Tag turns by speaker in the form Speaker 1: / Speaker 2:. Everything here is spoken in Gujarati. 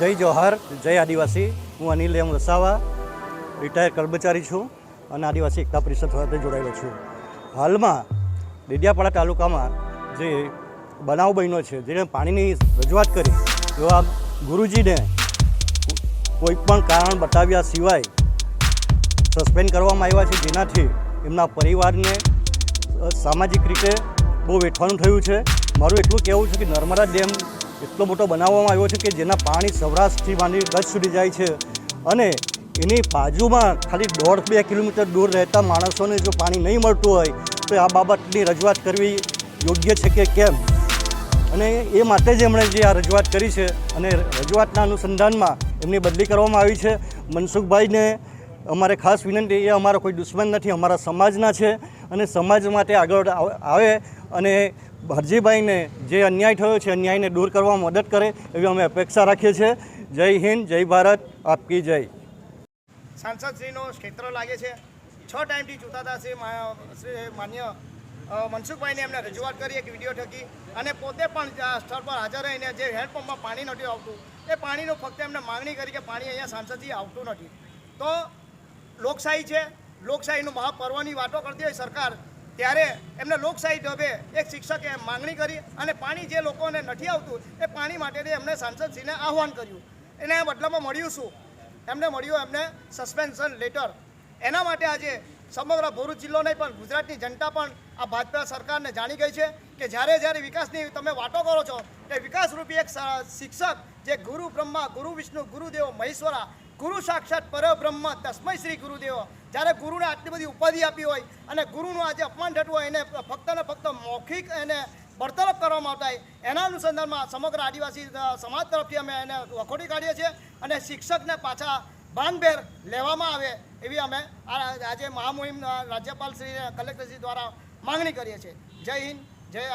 Speaker 1: જય જોહર, જય આદિવાસી. હું અનિલ એમ વસાવા, રિટાયર કર્મચારી છું અને આદિવાસી એકતા પરિષદ સાથે જોડાયેલો છું. હાલમાં ડેડિયાપાડા તાલુકામાં જે બનાવ બન્યો છે, જેણે પાણીની રજૂઆત કરી, એવા ગુરુજીને કોઈ પણ કારણ બતાવ્યા સિવાય સસ્પેન્ડ કરવામાં આવ્યા છે. જેનાથી એમના પરિવારને સામાજિક રીતે બહુ વેઠવાનું થયું છે. મારું એટલું કહેવું છે કે નર્મદા ડેમ એટલો મોટો બનાવવામાં આવ્યો છે કે જેના પાણી સૌરાષ્ટ્રથી માંડી કચ્છ સુધી જાય છે. અને એની બાજુમાં ખાલી દોઢ બે કિલોમીટર દૂર રહેતા માણસોને જો પાણી નહીં મળતું હોય, તો આ બાબતની રજૂઆત કરવી યોગ્ય છે કે કેમ? અને એ માટે જ એમણે જે આ રજૂઆત કરી છે અને રજૂઆતના અનુસંધાનમાં એમની બદલી કરવામાં આવી છે. મનસુખભાઈને અમારે ખાસ વિનંતી, એ અમારા કોઈ દુશ્મન નથી, અમારા સમાજના છે અને સમાજ માટે આગળ આવે અને હરજીભાઈને જે અન્યાય થયો છે, અન્યાયને દૂર કરવામાં મદદ કરે એવી અમે અપેક્ષા રાખીએ છીએ. જય હિન્દ, જય ભારત, આપકી જય.
Speaker 2: સાંસદશ્રીનો ક્ષેત્ર લાગે છે. છ ટાઈમથી ચૂંટાતા શ્રી શ્રી માન્ય મનસુખભાઈને એમને રજૂઆત કરી, એક વીડિયો થકી અને પોતે પણ સ્થળ પર હાજર રહીને જે હેન્ડપંપમાં પાણી નથી આવતું, એ પાણીનું ફક્ત એમને માંગણી કરી કે પાણી અહીંયા સાંસદથી આવતું નથી. તો લોકશાહી છે. લોકશાહીનું મહાપર્વની વાતો કરતી હોય સરકાર ત્યારે એમને લોકશાહી ઢબે એક શિક્ષકે માંગણી કરી અને પાણી જે લોકોને નથી આવતું, એ પાણી માટે એમને સાંસદશ્રીને આહવાન કર્યું. એને બદલામાં મળ્યું શું? એમને મળ્યું એમને સસ્પેન્શન લેટર એના માટે આજે સમગ્ર ભરૂચ જિલ્લો નહીં, પણ ગુજરાતની જનતા પણ આ ભાજપા સરકારને જાણી ગઈ છે કે જ્યારે જ્યારે વિકાસની તમે વાતો કરો છો, એ વિકાસરૂપી એક શિક્ષક જે ગુરુ બ્રહ્મા, ગુરુ વિષ્ણુ, ગુરુદેવ, મહેશ્વરા ગુરુ સાક્ષાત પરબ્રહ્મ તસ્મય શ્રી ગુરુદેવ. જ્યારે ગુરુને આટલી બધી ઉપાધિ આપી હોય અને ગુરુનું આજે અપમાન થતું હોય એને ફક્ત ને ફક્ત મૌખિક એને બરતરફ કરવામાં આવતા હોય એના અનુસંધાનમાં સમગ્ર આદિવાસી સમાજ તરફથી અમે એને વખોડી કાઢીએ છીએ અને શિક્ષકને પાછા ભાનભેર લેવામાં આવે એવી અમે આજે મહામુહિમ અ, રાજ્યપાલ શ્રી કલેક્ટરશ્રી દ્વારા માંગણી કરીએ છીએ. જય હિન્દ જય